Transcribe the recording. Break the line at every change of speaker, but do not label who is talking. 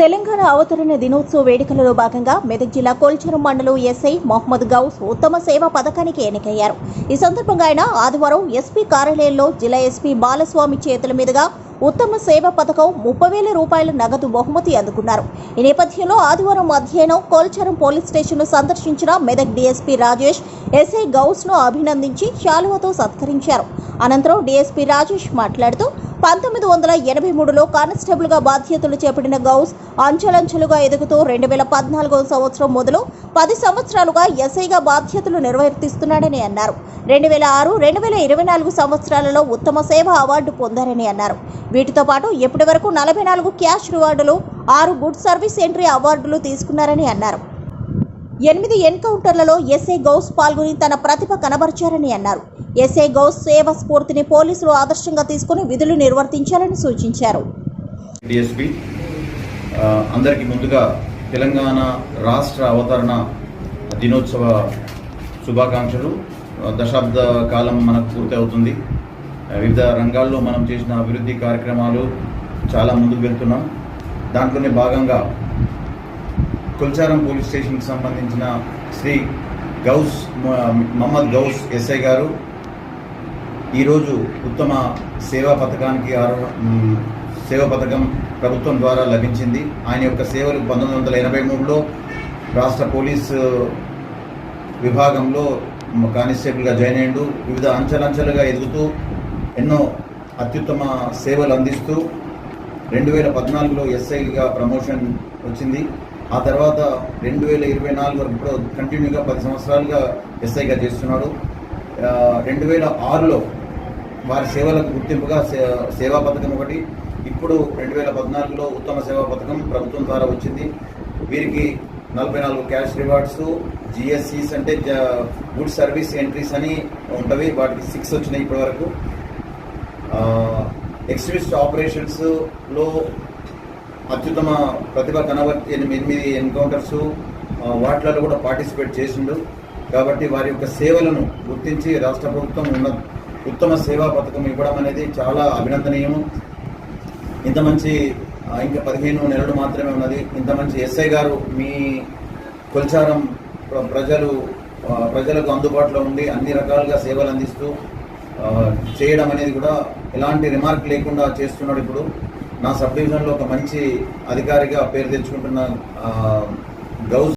తెలంగాణ అవతరణ దినోత్సవ వేడుకలలో భాగంగా మెదక్ జిల్లా కోల్చరం మండలం ఎస్ఐ మొహమ్మద్ గౌస్ ఉత్తమ సేవ పథకానికి ఎన్నికయ్యారు. ఈ సందర్భంగా ఆయన ఆదివారం ఎస్పీ కార్యాలయంలో జిల్లా ఎస్పీ బాలస్వామి చేతుల మీదుగా ఉత్తమ సేవ పథకం ముప్పై వేల రూపాయల నగదు బహుమతి అందుకున్నారు. ఈ నేపథ్యంలో ఆదివారం మధ్యాహ్నం కోల్చరం పోలీస్ స్టేషన్ను సందర్శించిన మెదక్ డీఎస్పీ రాజేష్ ఎస్ఐ గౌస్ను అభినందించి శాలువతో సత్కరించారు. అనంతరం డీఎస్పీ రాజేష్ మాట్లాడుతూ పంతొమ్మిది వందల ఎనభై మూడులో కానిస్టేబుల్గా బాధ్యతలు చేపట్టిన గౌస్ అంచెలంచెలుగా ఎదుగుతూ రెండు వేల పద్నాలుగో సంవత్సరం మొదలు పది సంవత్సరాలుగా ఎస్ఐగా బాధ్యతలు నిర్వర్తిస్తున్నాడని అన్నారు. రెండు వేల ఆరు రెండు వేల ఇరవై నాలుగు సంవత్సరాలలో ఉత్తమ సేవ అవార్డు పొందారని అన్నారు. వీటితో పాటు ఇప్పటి వరకు నలభై నాలుగు క్యాష్ రివార్డులు ఆరు గుడ్ సర్వీస్ ఎంట్రీ అవార్డులు తీసుకున్నారని అన్నారు. ఎనిమిది ఎన్కౌంటర్లలో ఎస్ఐ గౌస్ పాల్గొని తన ప్రతిభ కనబరిచారని అన్నారు. ఎస్ఐ గౌస్ సేవ స్ఫూర్తిని పోలీసులు ఆదర్శంగా తీసుకుని విధులు నిర్వర్తించాలని సూచించారు.
అందరికీ ముందుగా తెలంగాణ రాష్ట్ర అవతరణ దినోత్సవ శుభాకాంక్షలు. దశాబ్ద కాలం మనకు పూర్తి అవుతుంది. వివిధ రంగాల్లో మనం చేసిన అభివృద్ధి కార్యక్రమాలు చాలా ముందుకు వెళ్తున్నాం. దాంట్లోనే భాగంగా కుల్చారం పోలీస్ స్టేషన్కి సంబంధించిన శ్రీ గౌస్ మహమ్మద్ గౌస్ ఎస్ఐ గారు ఈరోజు ఉత్తమ సేవా పథకానికి ఆరో సేవా పథకం ప్రభుత్వం ద్వారా లభించింది. ఆయన యొక్క సేవలు పంతొమ్మిది వందల ఎనభై మూడులో రాష్ట్ర పోలీసు విభాగంలో కానిస్టేబుల్గా జాయిన్ అయ్యిండు. వివిధ అంచెలంచెలుగా ఎదుగుతూ ఎన్నో అత్యుత్తమ సేవలు అందిస్తూ రెండు వేల పద్నాలుగులో ఎస్ఐగా ప్రమోషన్ వచ్చింది. ఆ తర్వాత రెండు వేల ఇరవై నాలుగు వరకు ఇప్పుడు కంటిన్యూగా పది సంవత్సరాలుగా ఎస్ఐగా చేస్తున్నాడు రెండు వేల ఆరులో వారి సేవలకు గుర్తింపుగా సే- సేవా పథకం ఒకటి ఇప్పుడు రెండు వేల పద్నాలుగులో ఉత్తమ సేవా పథకం ప్రభుత్వం ద్వారా వచ్చింది. వీరికి నలభై నాలుగు క్యాష్ రివార్డ్స్ జిఎస్సీస్ అంటే గుడ్ సర్వీస్ ఎంట్రీస్ అని ఉంటవి. వాటికి సిక్స్ వచ్చినాయి ఇప్పటివరకు. ఎక్స్ట్రీమిస్ట్ ఆపరేషన్స్లో అత్యుత్తమ ప్రతిభ కనబర్తి ఎనిమిది ఎనిమిది ఎన్కౌంటర్స్ వాటిలలో కూడా పార్టిసిపేట్ చేసిండు. కాబట్టి వారి యొక్క సేవలను గుర్తించి రాష్ట్ర ప్రభుత్వం ఉన్న ఉత్తమ సేవా పథకం ఇవ్వడం అనేది చాలా అభినందనీయము. ఇంత మంచి ఇంకా పదిహేను నెలలు మాత్రమే ఉన్నది. ఇంత మంచి ఎస్ఐ గారు మీ కొల్చారం ప్రజలు ప్రజలకు అందుబాటులో ఉండి అన్ని రకాలుగా సేవలు అందిస్తూ చేయడం అనేది కూడా ఎలాంటి రిమార్క్ లేకుండా చేస్తున్నాడు ఇప్పుడు. నా సబ్ డివిజన్లో ఒక మంచి అధికారిగా పేరు తెచ్చుకుంటున్న గౌస్